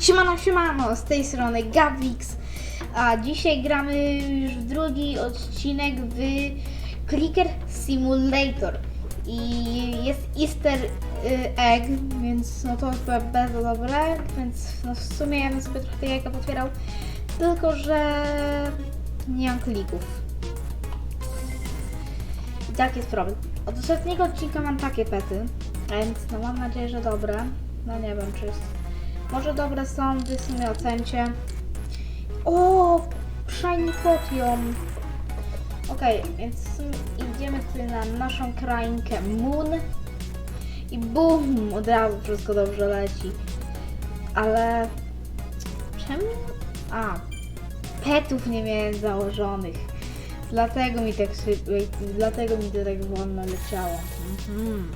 Siemano, siemano, z tej strony Gavix, a dzisiaj gramy już w drugi odcinek w Clicker Simulator i jest easter y, egg, więc no to chyba bardzo dobre, więc no w sumie ja bym sobie trochę te jajka potwierał, tylko że nie mam klików. I tak jest problem. Od ostatniego odcinka mam takie pety, więc no mam nadzieję, że dobre. No nie wiem, czy jest... Może dobre są, wy sobie ocencie. O! Shiny Potion! Okej, więc idziemy tutaj na naszą krainkę Moon. I bum! Od razu wszystko dobrze leci. Ale... Czemu? A, petów nie miałem założonych. Dlatego mi tak dlatego mi to tak wolno leciało. Mhm.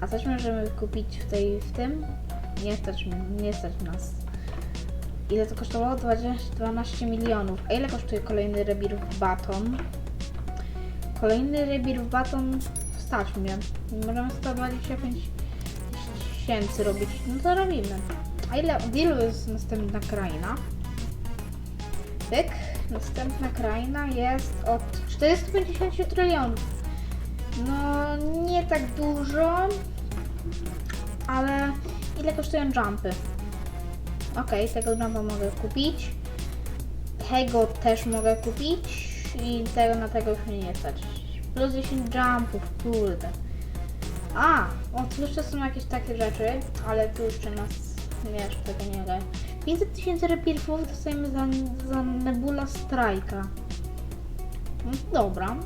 A coś możemy kupić w tej, w tym? Nie stać, nie stać nas. Ile to kosztowało? 20, 12 milionów. A ile kosztuje kolejny rebirth baton? Kolejny rebirth baton stać mnie. Możemy 125 tysięcy robić. No to robimy. A ile, ilu jest następna kraina? Pyk. Następna kraina jest od 450 trylionów. No, nie tak dużo, ale ile kosztują jumpy? Okej, tego jumpa mogę kupić. Tego też mogę kupić. I tego na tego już mnie nie stać. Plus 10 jumpów, kurde. A, o, tu jeszcze są jakieś takie rzeczy, ale tu jeszcze nas jeszcze tego nie da. 500 tysięcy repirfów dostajemy za, za Nebula Strike'a. No, dobra.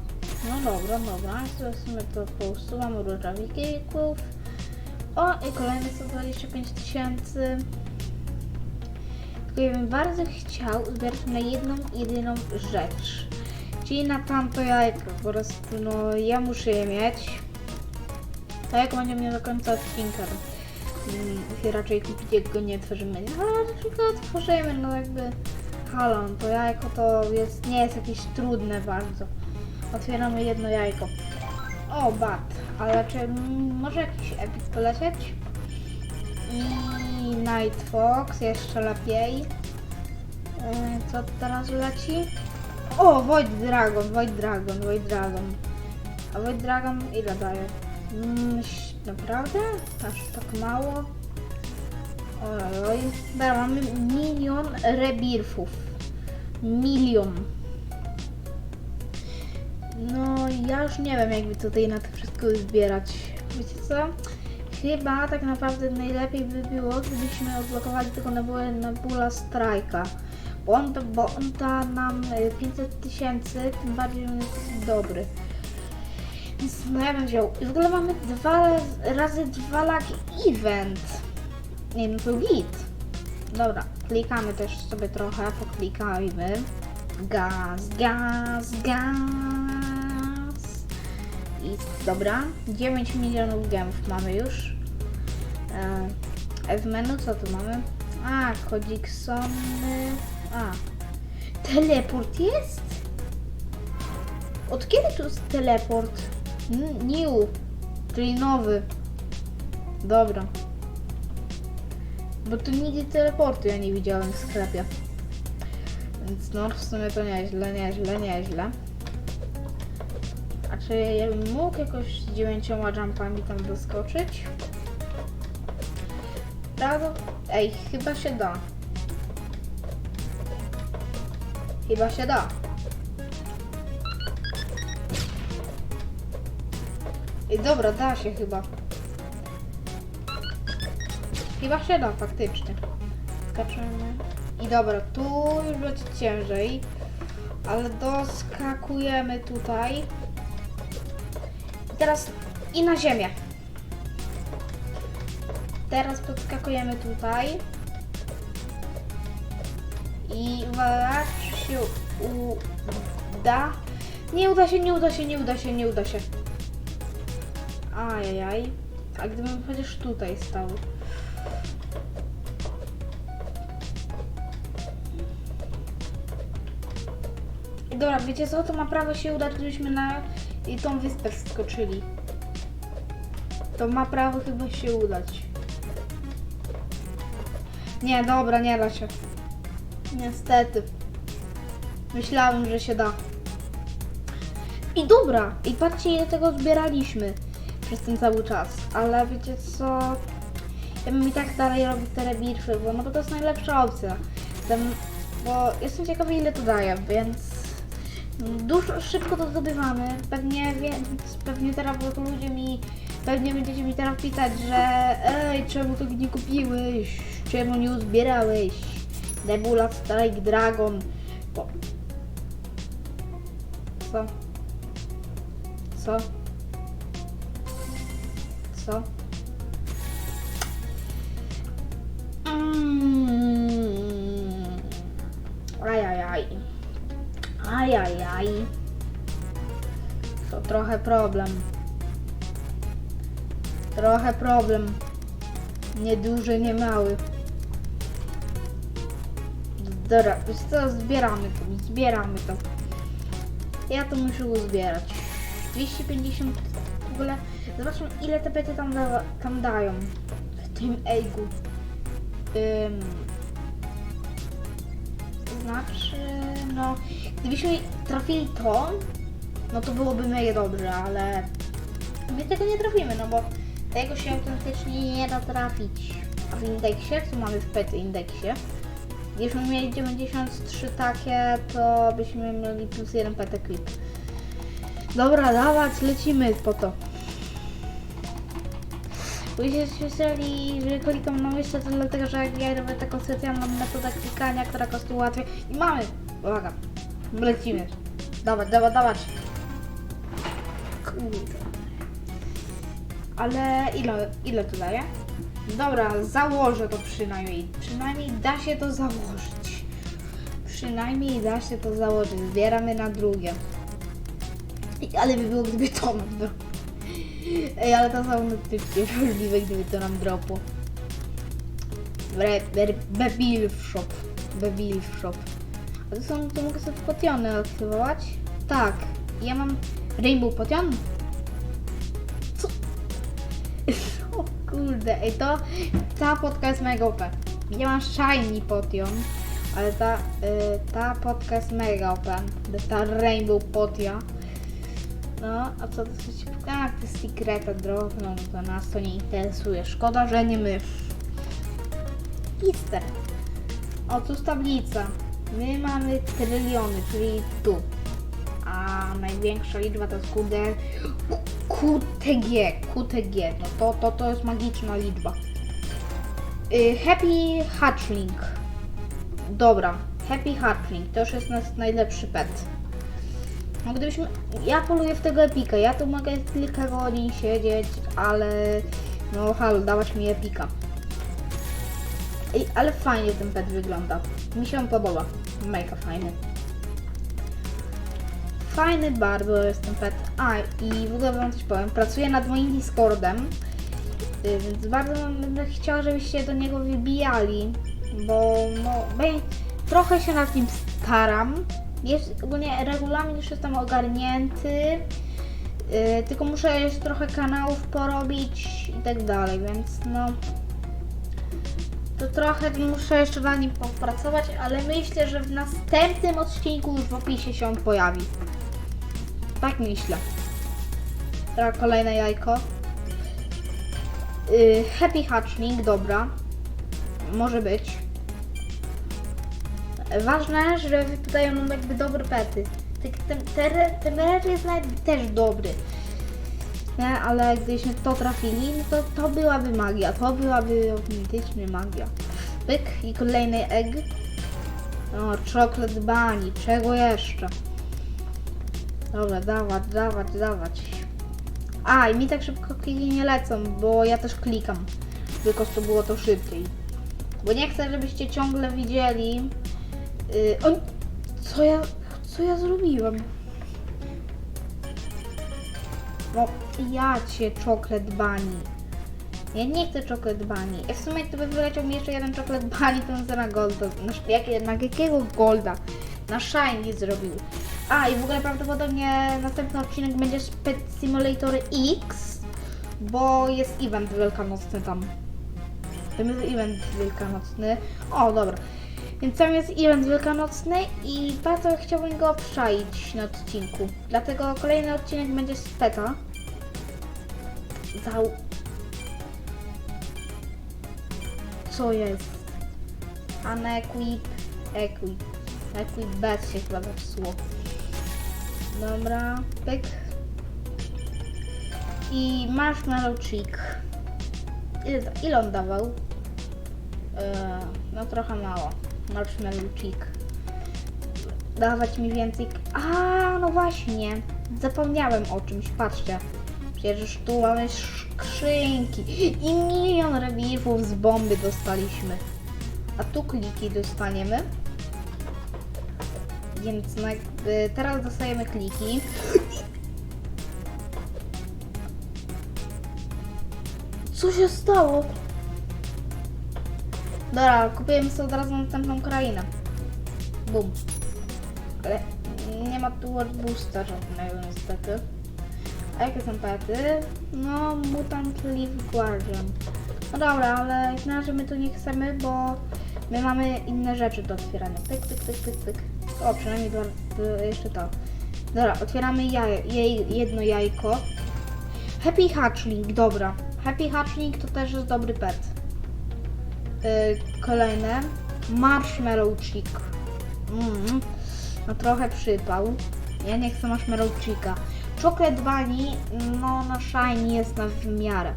No dobra, dobra. Teraz my to pousuwamy różowików. O, i kolejne 125 tysięcy. Tylko ja bym bardzo chciał zbierać na jedną, jedyną rzecz. Czyli na tamto jajko. Po prostu, no, ja muszę je mieć. To jak będzie mnie do końca odcinka. Mm, się raczej kupić, jak go nie otworzymy. Ale tylko otworzymy, no jakby... Halo, no to jajko to jest, nie jest jakieś trudne bardzo. Otwieramy jedno jajko. O, bat. Ale czy mm, może jakiś epic polecieć? I Night Fox, jeszcze lepiej. Yy, co teraz leci? O, Void Dragon, Void Dragon, Void Dragon. A Void Dragon ile daje? Mm, naprawdę? Aż tak mało? Oj, oj. Dobra, mamy milion rebirfów. Milion. No, ja już nie wiem, jakby tutaj na to wszystko zbierać. Wiecie co? Chyba tak naprawdę najlepiej by było, gdybyśmy odblokowali tylko Nebula, Nebula Strike'a. Bo on, to, bo on da nam y, 500 tysięcy, tym bardziej on jest dobry. Więc no ja bym wziął. W ogóle mamy dwa razy dwa laki event. Nie no to git. Dobra, klikamy też sobie trochę, poklikajmy. Gaz, gaz, gaz. Dobra, 9 milionów gemów mamy już. E, w menu co tu mamy? A, Kodiksony. A, teleport jest? Od kiedy tu jest teleport? New, czyli nowy. Dobra. Bo tu nigdy teleportu ja nie widziałem w sklepie. Więc no, w sumie to nieźle, nieźle, nieźle. Czy ja bym mógł jakoś dziewięcioma jumpami tam doskoczyć? Prawo... Ej, chyba się da. Chyba się da. Ej, dobra, da się chyba. Chyba się da, faktycznie. Skaczemy. I dobra, tu już będzie ciężej. Ale doskakujemy tutaj. Teraz i na ziemię. Teraz podskakujemy tutaj. I uwaga, się uda. Nie uda się, nie uda się, nie uda się, nie uda się. Ajajaj. A gdybym chociaż tutaj stał. Dobra, wiecie co? To ma prawo się udać, gdybyśmy na i tą wyspę skoczyli. To ma prawo chyba się udać. Nie, dobra, nie da się. Niestety. Myślałem, że się da. I dobra, i patrzcie ile tego zbieraliśmy przez ten cały czas. Ale wiecie co? Ja bym i tak dalej robił te rebirfy, bo no bo to jest najlepsza opcja. Ten, bo jestem ciekawy ile to daje, więc dużo szybko to zdobywamy. Pewnie, więc pewnie teraz to ludzie mi, pewnie będziecie mi teraz pisać, że ej, czemu tego nie kupiłeś? Czemu nie uzbierałeś? Nebula Strike Dragon. Bo... Co? Co? Co? Ajajaj. To trochę problem. Trochę problem. Nieduży, nie mały. Dobra, wiesz co, zbieramy to, zbieramy to. Ja to muszę uzbierać. 250 w ogóle. Zobaczmy ile te pety tam, da, tam dają. W tym to znaczy, no, gdybyśmy trafili to, no to byłoby mega dobrze, ale my tego nie trafimy, no bo tego się autentycznie nie da trafić. A w indeksie, co mamy w pety indeksie, gdybyśmy mieli 93 takie, to byśmy mieli plus jeden pet equip. Dobra, dawać, lecimy po to. Jeśli słyszeli, że klikam na myśl, to dlatego, że ja robię taką specjalną metodę klikania, która kosztuje łatwiej. I mamy! Uwaga, lecimy. Dawać, dawać, dawać. Kurde. Ale ile, ile to daje? Dobra, założę to przynajmniej. Przynajmniej da się to założyć. Przynajmniej da się to założyć. Zbieramy na drugie. Ale by było, gdyby to nam dropło. Ej, ale to są notyfiki możliwe, gdyby to nam ber- Bebil shop. Bebil shop. A to są, to mogę sobie potiony aktywować? Tak. Ja mam Rainbow Potion. Co? O kurde, ej to, ta potka jest mega OP. Ja mam Shiny Potion, ale ta, y, ta potka jest mega OP. Ta Rainbow Potia. No, a co to się... A, te sekreta drobną, to nas to nie interesuje. Szkoda, że nie my. Easter. O, tu jest tablica. My mamy tryliony, czyli tu. A największa liczba to jest QD... QTG. QTG. No to, to, to jest magiczna liczba. Y, Happy Hatchling. Dobra. Happy Hatchling. To już jest nasz najlepszy pet. No gdybyśmy... Ja poluję w tego epika, ja tu mogę kilka godzin siedzieć, ale... No halo, dawać mi epika. Ej, ale fajnie ten pet wygląda. Mi się on podoba. Mega fajny. Fajny bardzo jest ten pet. A, i w ogóle wam coś powiem. Pracuję nad moim Discordem, y, więc bardzo bym chciała, żebyście do niego wybijali, bo no, trochę się nad nim staram. Jest, ogólnie regulamin już jestem ogarnięty, y, tylko muszę jeszcze trochę kanałów porobić i tak dalej, więc no to trochę muszę jeszcze na nim popracować, ale myślę, że w następnym odcinku już w opisie się on pojawi. Tak myślę. Teraz kolejne jajko. Yy, happy Hatchling, dobra. Może być. Ważne, że wypadają nam jakby dobre pety. Ten, ten, ten, red jest nawet też dobry. Nie, ale gdybyśmy to trafili, no to to byłaby magia. To byłaby autentycznie magia. Pyk i kolejny egg. O, chocolate bunny. Czego jeszcze? Dobra, dawać, dawać, dawać. A, i mi tak szybko kliki nie lecą, bo ja też klikam. Tylko to było to szybciej. Bo nie chcę, żebyście ciągle widzieli. Yy, o, co ja, co ja zrobiłem? No, ja cię chocolate bunny. Ja nie chcę chocolate bunny. Ja w sumie gdyby wyleciał mi jeszcze jeden chocolate bunny, to bym na golda. Na, jak, na jakiego golda? Na shiny zrobił. A i w ogóle prawdopodobnie następny odcinek będzie Pet Simulator X, bo jest event wielkanocny tam. Tam jest event wielkanocny. O, dobra. Więc tam jest event wielkanocny i bardzo chciałbym go obszaić na odcinku. Dlatego kolejny odcinek będzie z peta. Zał... Co jest? Unequip... Equip. Equip bez się chyba zepsuło. Dobra, pyk. I marshmallow chick. Ile, ile on dawał? Eee, no trochę mało. Marshmallow chick. Dawać mi więcej. A, no właśnie. Zapomniałem o czymś. Patrzcie. Przecież tu mamy skrzynki. I milion rewirów z bomby dostaliśmy. A tu kliki dostaniemy. Więc jakby teraz dostajemy kliki. Co się stało? Dobra, kupiłem sobie od razu następną krainę. Bum. Ale nie ma tu word boosta żadnego niestety. A jakie są pety? No, Mutant Leaf Guardian. No dobra, ale jak na my tu nie chcemy, bo my mamy inne rzeczy do otwierania. Pyk, pyk, pyk, pyk, pyk. O, przynajmniej dwa, jeszcze to. Dobra, otwieramy jaj, jej, jedno jajko. Happy Hatchling, dobra. Happy Hatchling to też jest dobry pet. Yy, kolejne. Marshmallow Chick. Mm, no trochę przypał. Ja nie chcę Marshmallow Chicka. Chocolate Bunny, no na shiny jest na w miarę.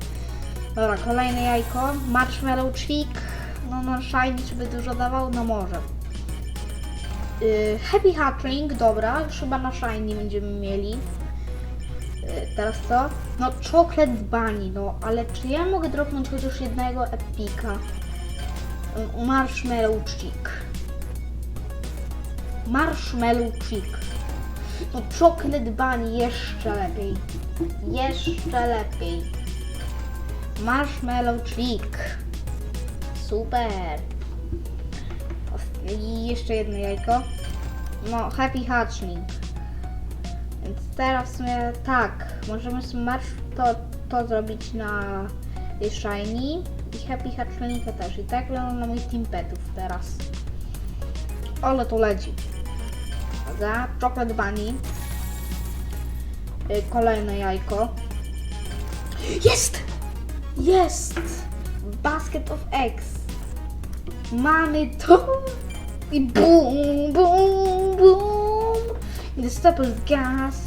Dobra, kolejne jajko. Marshmallow Chick. No na shiny czy by dużo dawał? No może. Yy, Happy Hatchling, dobra, już chyba na shiny będziemy mieli. Yy, teraz co? No Chocolate Bunny, no ale czy ja mogę dropnąć chociaż jednego epika? Marshmallow Chick. Marshmallow Chick. No Chocolate Bunny jeszcze lepiej. Jeszcze lepiej. Marshmallow Chick. Super. I jeszcze jedno jajko. No, Happy Hatchling. Więc teraz w sumie tak, możemy marsz to, to zrobić na Shiny i Happy Hatchlinga też. I tak wygląda mój Team Petów teraz. Ale to leci. Za Chocolate Bunny. Y, Kolejne jajko. Jest! Jest! Basket of Eggs. Mamy to! I boom, boom, boom! The staples gas.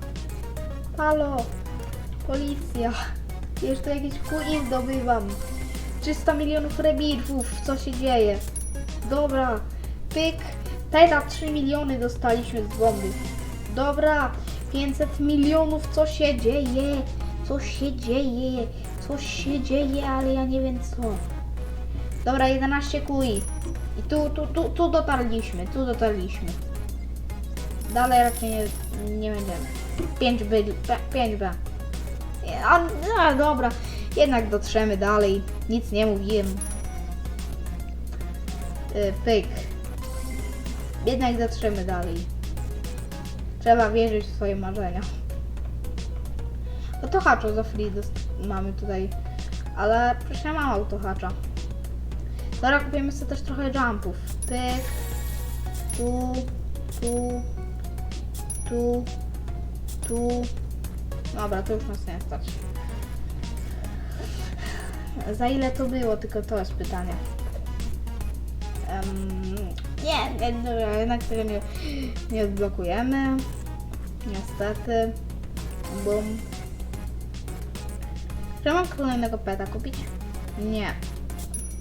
Halo! Policja! Już tu jakieś kuli zdobywam. 300 milionów rebirwów, co się dzieje? Dobra, pyk. Teraz 3 miliony dostaliśmy z bomby. Dobra, 500 milionów, co się dzieje? Co się dzieje? Co się dzieje, ale ja nie wiem co. Dobra, 11 kui. I tu, tu, tu, tu dotarliśmy, tu dotarliśmy. Dalej raczej nie, nie będziemy. 5 by, 5B. A, a, dobra, jednak dotrzemy dalej. Nic nie mówiłem. Y, Pyk. Jednak dotrzemy dalej. Trzeba wierzyć w swoje marzenia. No to haczo za free mamy tutaj. Ale przecież ja mam autohacza. Dobra, kupimy sobie też trochę jumpów. Pyk. Tu, tu, tu, tu. Dobra, to już nas nie stać. Za ile to było? Tylko to jest pytanie. Em, nie, nie, dobra, jednak tego nie, nie odblokujemy. Niestety. Bum. Czy mam kolejnego peta kupić? Nie.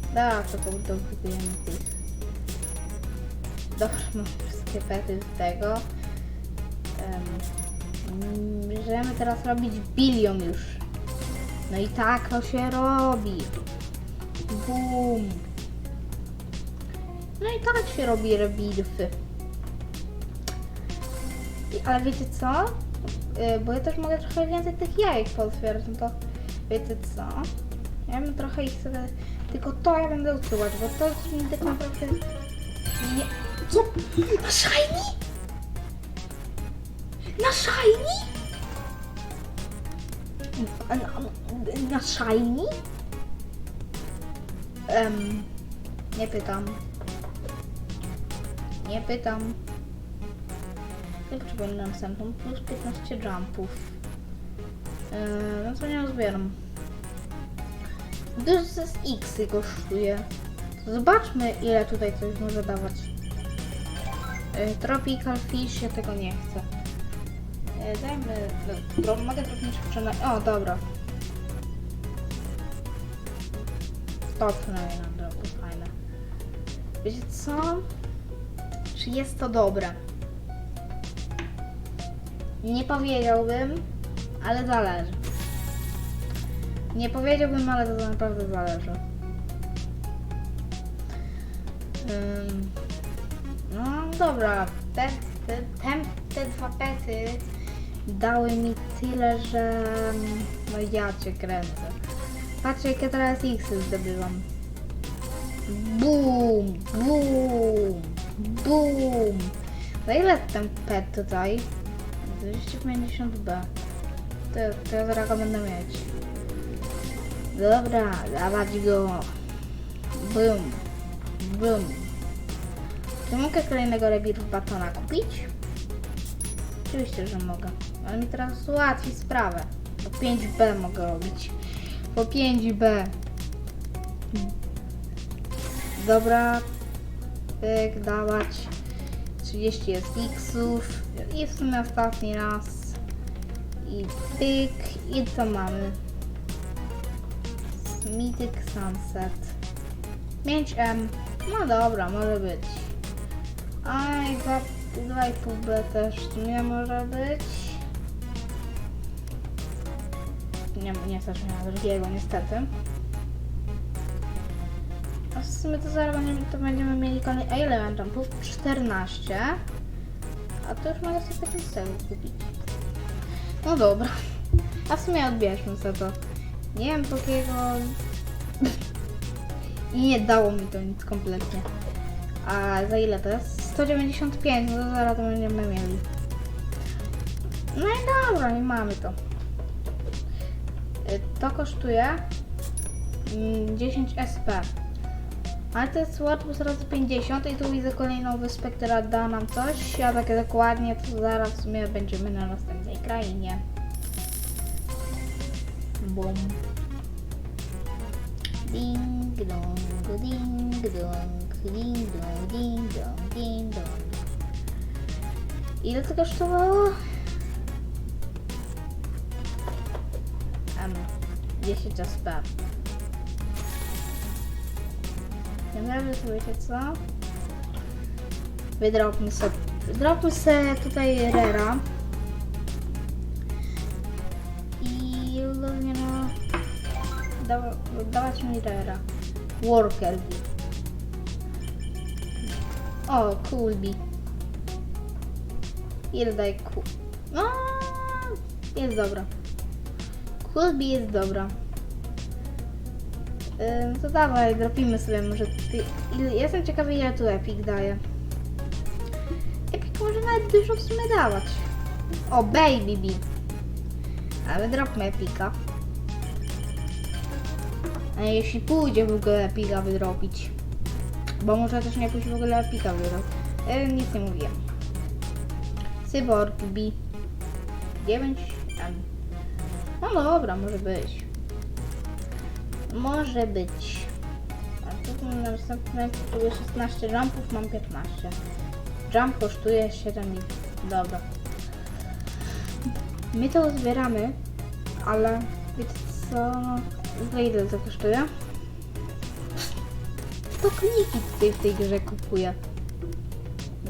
Dobra, to kupujemy tych. Dobra, mam wszystkie pety z tego. Um, możemy teraz robić bilion już. No i tak to się robi. Bum. No i tak się robi rebirfy. Ale wiecie co? Y, Bo ja też mogę trochę więcej tych jajek pootwierać, no to wiecie co? Ja bym trochę ich sobie... Tylko to ja będę usuwać, bo to jest mi tak naprawdę... Nie... Co? Shiny? Na shiny? Na, na, shiny? Em, nie pytam. Nie pytam. Nie potrzebuję na następną. Plus 15 jumpów. Yy, no to nie zbieram. Gdyż z X kosztuje. Zobaczmy ile tutaj coś może dawać. Tropical Fish, ja tego nie chcę. Yy, dajmy... Dro- mogę trochę sprzedać. O, dobra. To przynajmniej nam drogo, fajne. Wiecie co? Czy jest to dobre? Nie powiedziałbym, ale zależy. Nie powiedziałbym, ale to naprawdę zależy. Ym, no dobra, te, te, te, te dwa pety dały mi tyle, że no ja cię kręcę. Patrzcie jakie teraz X zdobywam. Bum, bum, bum. Za ile ten pet tutaj? 250B. To, to zaraz będę mieć. Dobra, dawać go. Bum, bum. Czy mogę kolejnego rewiru batona kupić? Oczywiście, że mogę. Ale mi teraz ułatwi sprawę. Po 5B mogę robić. Po 5B. Dobra. Pyk, dawać. 30 jest X-ów. I w sumie ostatni raz. I pyk. I co mamy? Mythic Sunset. 5M. No dobra, może być. A i 2,5B też nie może być. Nie, nie stać mnie na drugiego, niestety. A w sumie to zaraz będziemy, to będziemy mieli kolej... A ile mam jumpów? 14. A to już mogę sobie 15 tego kupić. No dobra. A w sumie odbierzmy sobie to. Nie wiem po jakiego... I nie dało mi to nic kompletnie. A za ile to jest? 195, no to zaraz to będziemy mieli. No i dobra, i mamy to. Y, To kosztuje mm, 10 SP. Ale to jest łatwo razy 50 i tu widzę kolejną wyspę, która da nam coś. Ja tak dokładnie to zaraz w sumie będziemy na następnej krainie. Bum. Ding dong, ding dong, ding dong, ding dong, ding dong. Ile to kosztowało? 10 SP. Naprawdę to wiecie co? Wydropmy sobie. Wydropmy sobie tutaj Rera. I ogólnie no... Da, dawać mi Rera. Worker. O, cool bee. Ile daje cool? No, jest dobra. Bee jest dobra. Ym, to dawaj, dropimy sobie może. Ile, jestem ciekawy ile tu Epic daje. Epic może nawet dużo w sumie dawać. O, Baby Bee. Ale dropmy Epica. A jeśli pójdzie w ogóle Epica wydropić. Bo może też nie pójść w ogóle Epica wydropić. E, nic nie mówiłem. Cyborg Bee. 9 M. No dobra, może być. Może być. A tu mam następne kosztuje 16 jumpów, mam 15. Jump kosztuje 7 i... Dobra. My to zbieramy, ale wiecie co? Za ile to kosztuje? To kliki tutaj w tej grze kupuje.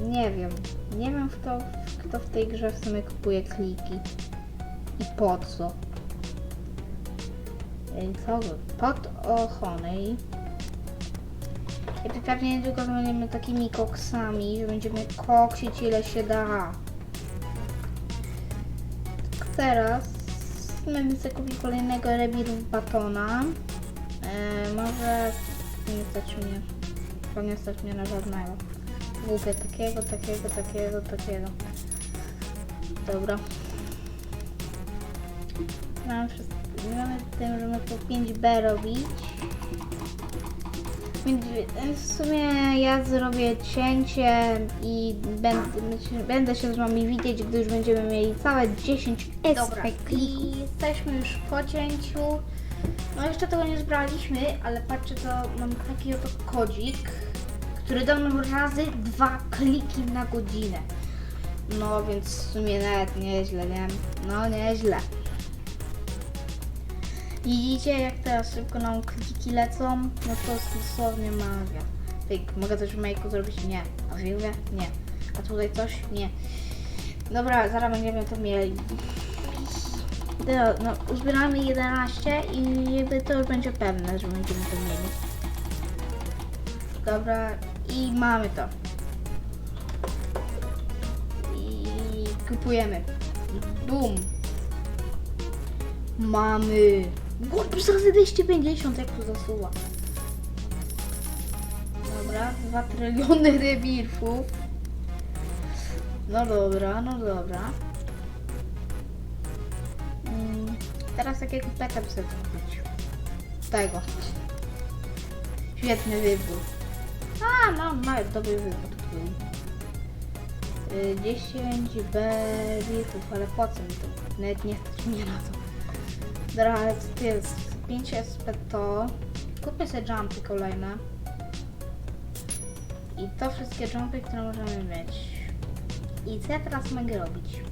Nie wiem. Nie wiem kto, kto w tej grze w sumie kupuje kliki. I po co. Ej, Co? Pot ochony. I pewnie niedługo będziemy takimi koksami, że będziemy koksić ile się da. Tak teraz będę sobie kupić kolejnego rebirów batona. E, może nie stać mnie. Bo nie stać mnie na żadnego. Głupie takiego, takiego, takiego, takiego. Dobra. Mamy wszystko. Mamy tym, że my po 5B robić. Więc w sumie ja zrobię cięcie i będę, będę się z wami widzieć, gdy już będziemy mieli całe 10 Dobra, i jesteśmy już po cięciu. No jeszcze tego nie zbraliśmy, ale patrzcie, to mam taki oto kodzik, który dał nam razy dwa kliki na godzinę. No więc w sumie nawet nieźle, nie? No nieźle. Widzicie jak teraz szybko nam kliki lecą? No to dosłownie magia. Pyk, mogę coś w make'u zrobić? Nie. A w? Nie. A tutaj coś? Nie. Dobra, zaraz będziemy to mieli. No, no uzbieramy 11 i to już będzie pewne, że będziemy to mieli. Dobra, i mamy to. I kupujemy. Bum. Mamy. Głupis razy 250, jak to zasuwa. Dobra, 2 tryliony rebirfów. No dobra, no dobra. Mm, teraz takiego peta sobie kupić. Tego. Świetny wybór. A, no, ma dobry wybór. Y, 10 berifów, ale po co mi to? Nawet nie stać mnie na to. To jest? 5 SP to. Kupię sobie jumpy kolejne. I to wszystkie jumpy, które możemy mieć. I co ja teraz mogę robić?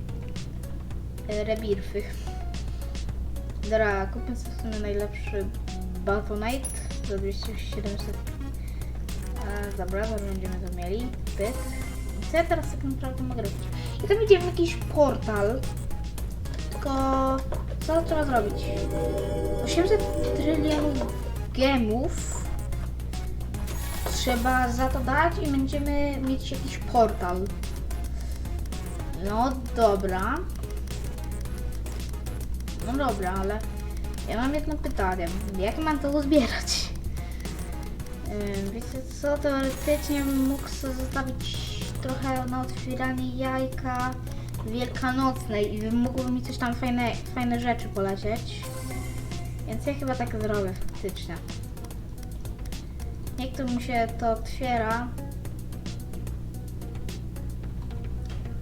Y, Rebirfy. Dobra, kupię sobie w sumie najlepszy Batonite za 2700. E, dobra, bo będziemy to mieli. I co ja teraz tak naprawdę mogę robić? I tam widziałem jakiś portal. Tylko co trzeba zrobić? 800 trylionów gemów trzeba za to dać i będziemy mieć jakiś portal. No dobra. No dobra, ale ja mam jedno pytanie. Jak mam to uzbierać? Ym, Wiecie co, teoretycznie mógł sobie zostawić trochę na otwieranie jajka wielkanocnej i mogłoby mi coś tam fajne, fajne rzeczy polecieć. Więc ja chyba tak zrobię faktycznie. Jak tu mi się to otwiera?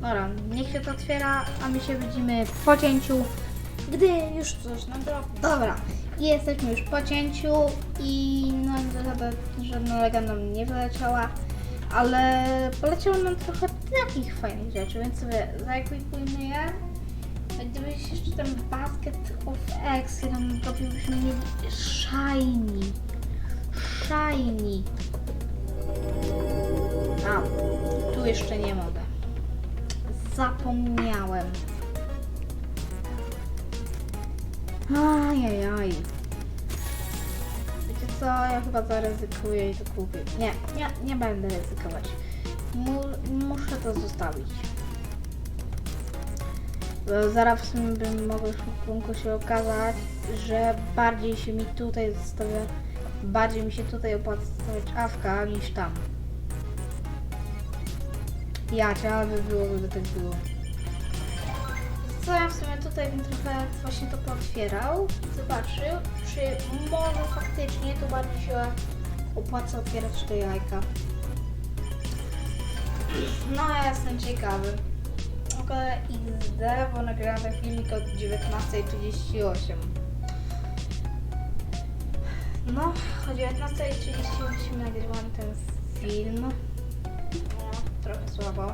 Dobra, niech się to otwiera, a my się widzimy po cięciu, gdy już coś nam dropi. Dobra, i jesteśmy już po cięciu i no żadna, legenda nie wyleciała, ale poleciało nam trochę takich fajnych rzeczy, więc sobie zaekwipujmy je. A Gdybyś jeszcze ten Basket of X, jeden dropiłbyśmy mieli shiny. Shiny. A, tu jeszcze nie mogę. Zapomniałem. Ajajaj. Wiecie co, ja chyba zaryzykuję i to kupię. Nie, nie, nie będę ryzykować. Mu, muszę to zostawić. Bo zaraz w sumie bym mogło szybko się okazać, że bardziej się mi tutaj zostawia, bardziej mi się tutaj opłaca stawiać awka niż tam. Ja ale by było, gdyby tak było. Co ja w sumie tutaj bym trochę właśnie to pootwierał zobaczył, czy może faktycznie to bardziej się opłaca otwierać te jajka. No ja jestem ciekawy. W ogóle XD, bo nagrałam ten filmik od 19.38. No, o 19.38 nagrywam ten film. No, trochę słabo.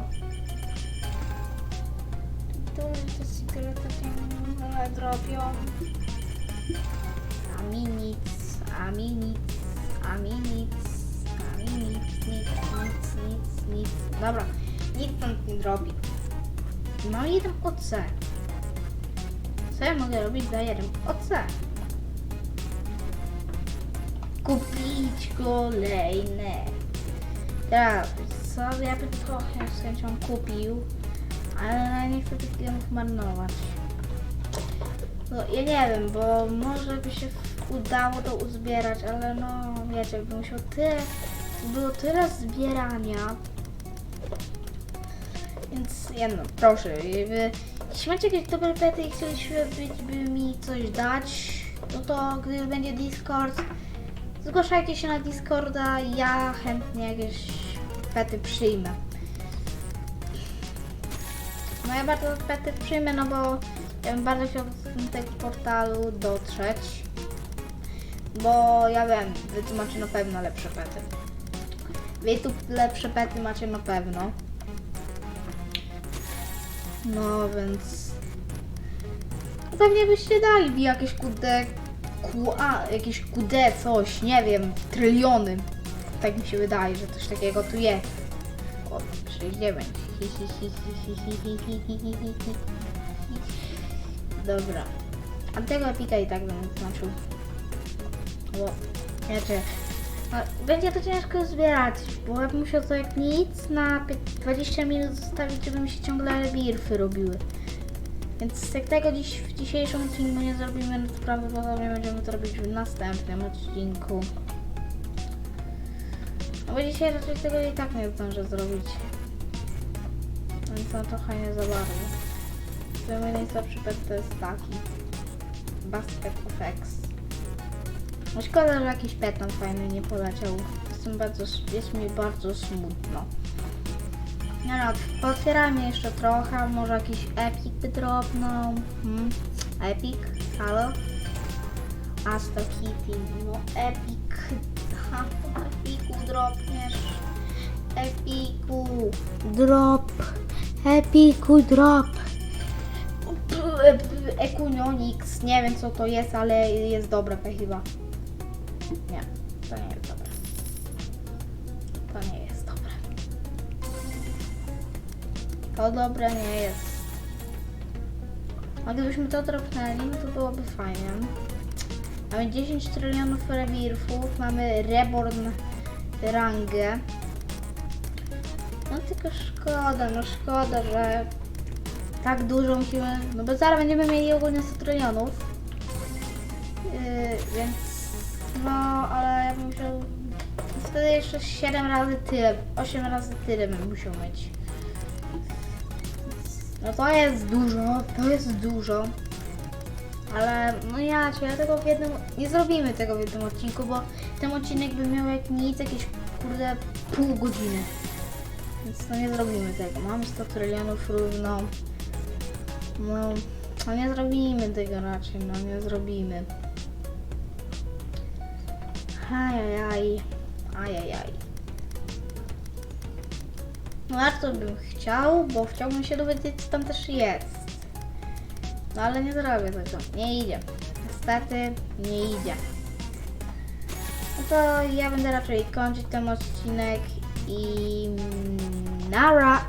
To te sekrety ciągle drobią. A mi nic, a mi nic, a mi nic, a mi nic, nic, nic, nic, nic. Dobra, nic tam nie drobi. Mam jeden OC. Co ja mogę robić za jeden OC? kupić kolejne. Teraz, co ja bym trochę z chęcią kupił, ale nie chcę tych gemów marnować. No, ja nie wiem, bo może by się udało to uzbierać, ale no, wiecie, by musiał tyle, było tyle zbierania. Więc jedno, proszę, jakby, jeśli macie jakieś dobre pety i chcieliście by, by mi coś dać, no to gdy już będzie Discord, zgłaszajcie się na Discorda, ja chętnie jakieś pety przyjmę. No ja bardzo pety przyjmę, no bo ja bym bardzo chciał do tego portalu dotrzeć. Bo ja wiem, wy tu macie na pewno lepsze pety. Wy tu lepsze pety macie na pewno. No więc... Pewnie byście dali mi jakieś kude... Ku, a, jakieś kude coś, nie wiem, tryliony. Tak mi się wydaje, że coś takiego tu jest. O, 69. Dobra. A tego epika i tak będę znaczył. Bo, wiecie, będzie to ciężko zbierać, bo ja bym musiał to jak nic na pie- 20 minut zostawić, żeby mi się ciągle birfy robiły. Więc jak tego dziś w dzisiejszym odcinku nie zrobimy, no to prawdopodobnie będziemy to robić w następnym odcinku. No bo dzisiaj raczej tego i tak nie zdążę zrobić. Więc no trochę nie za bardzo. To mój najsłabszy pet to jest taki. Basket of X. No szkoda, że jakiś pet fajny nie poleciał. Jestem bardzo, jest mi bardzo smutno. No no, pootwierajmy jeszcze trochę, może jakiś epic by dropnął. Hmm? Epic? Halo? Asta Kitty, no epic. Dropniesz. Epiku drop. Epiku drop. Ekunionix, nie wiem co to jest, ale jest dobre chyba. Nie, to nie jest dobre. To nie jest dobre. To dobre nie jest. A gdybyśmy to dropnęli, to byłoby fajnie. Mamy 10 trylionów rewirfów, mamy reborn rangę. No tylko szkoda, no szkoda, że tak dużo musimy, no bo zaraz będziemy mieli ogólnie 100 trylionów. Yy, więc no, ale ja bym musiał wtedy jeszcze 7 razy tyle, 8 razy tyle bym musiał mieć. No to jest dużo, to jest dużo. Ale no ja cię, ja tego w jednym, nie zrobimy tego w jednym odcinku, bo ten odcinek by miał jak nic, jakieś kurde pół godziny. Więc no nie zrobimy tego. Mamy 100 trylionów równo. No, no nie zrobimy tego raczej, no nie zrobimy. Ajajaj, ajajaj. No bardzo bym chciał, bo chciałbym się dowiedzieć, co tam też jest. No ale nie zrobię tego, nie idzie. Niestety nie idzie. No to ja będę raczej kończyć ten odcinek i nara!